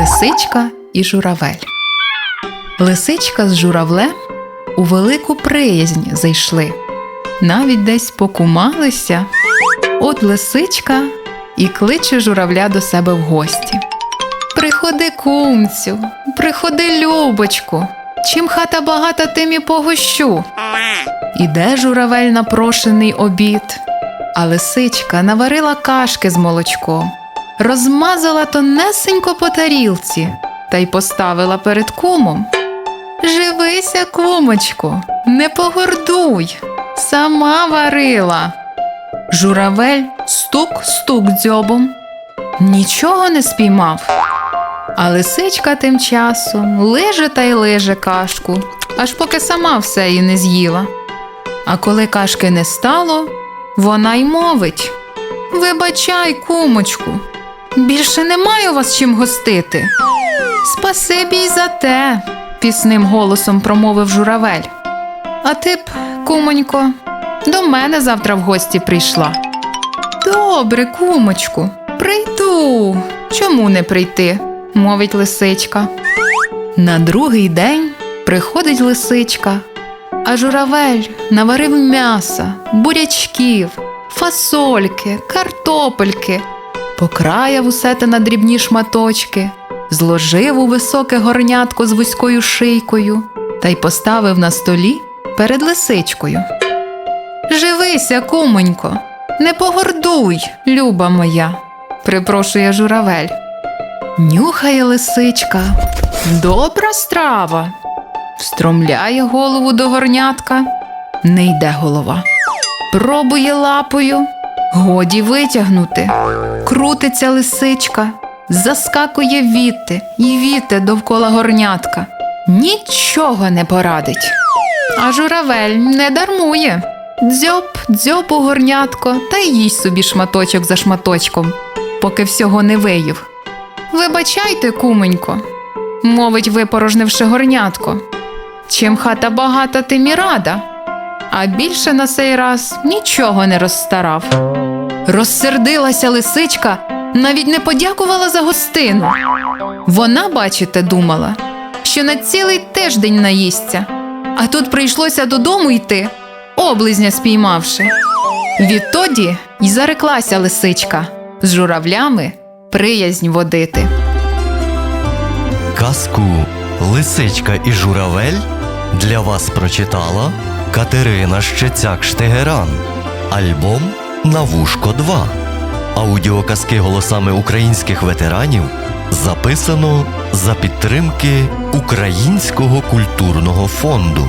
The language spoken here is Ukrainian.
Лисичка і журавель. Лисичка з журавлем у велику приязнь зайшли, навіть десь покумалися. От лисичка і кличе журавля до себе в гості. Приходи, кумцю, приходи, любочку. Чим хата багата, тим і погощу. Іде журавель на прошений обід, а лисичка наварила кашки з молочком, розмазала тонесенько по тарілці та й поставила перед кумом. Живися, кумочку, не погордуй, сама варила. Журавель стук-стук дзьобом, нічого не спіймав. А лисичка тим часом лиже та й лиже кашку, аж поки сама все і не з'їла. А коли кашки не стало, вона й мовить Вибачай, кумочку, більше немає вас чим гостити. Спасибі й за те, пісним голосом промовив журавель. А ти б, кумонько, до мене завтра в гості прийшла. Добре, кумочку, прийду. Чому не прийти? мовить лисичка. На другий день приходить лисичка, а журавель наварив м'яса, бурячків, фасольки, картопельки, покраяв усе те на дрібні шматочки, зложив у високе горнятко з вузькою шийкою та й поставив на столі перед лисичкою. Живися, кумонько, не погордуй, люба моя, припрошує журавель. Нюхає лисичка. Добра страва. Встромляє голову до горнятка. Не йде голова. Пробує лапою. Годі витягнути. Крутиться лисичка, заскакує віти і віти довкола горнятка. Нічого не порадить. А журавель не дармує. Дзьоб, дзьоб у горнятко та їсть собі шматочок за шматочком, поки всього не виїв. Вибачайте, куменько, мовить, випорожнивши горнятко. Чим хата багата, тим і рада. А більше на цей раз нічого не розстарав. Розсердилася лисичка, навіть не подякувала за гостину. Вона, бачите, думала, що на цілий тиждень наїсться, а тут прийшлося додому йти, облизня спіймавши. Відтоді й зареклася лисичка з журавлями приязнь водити. Казку Лисичка і журавель для вас прочитала Катерина Щецяк Штегеран. Альбом На вушко 2. Аудіоказки голосами українських ветеранів записано за підтримки Українського культурного фонду.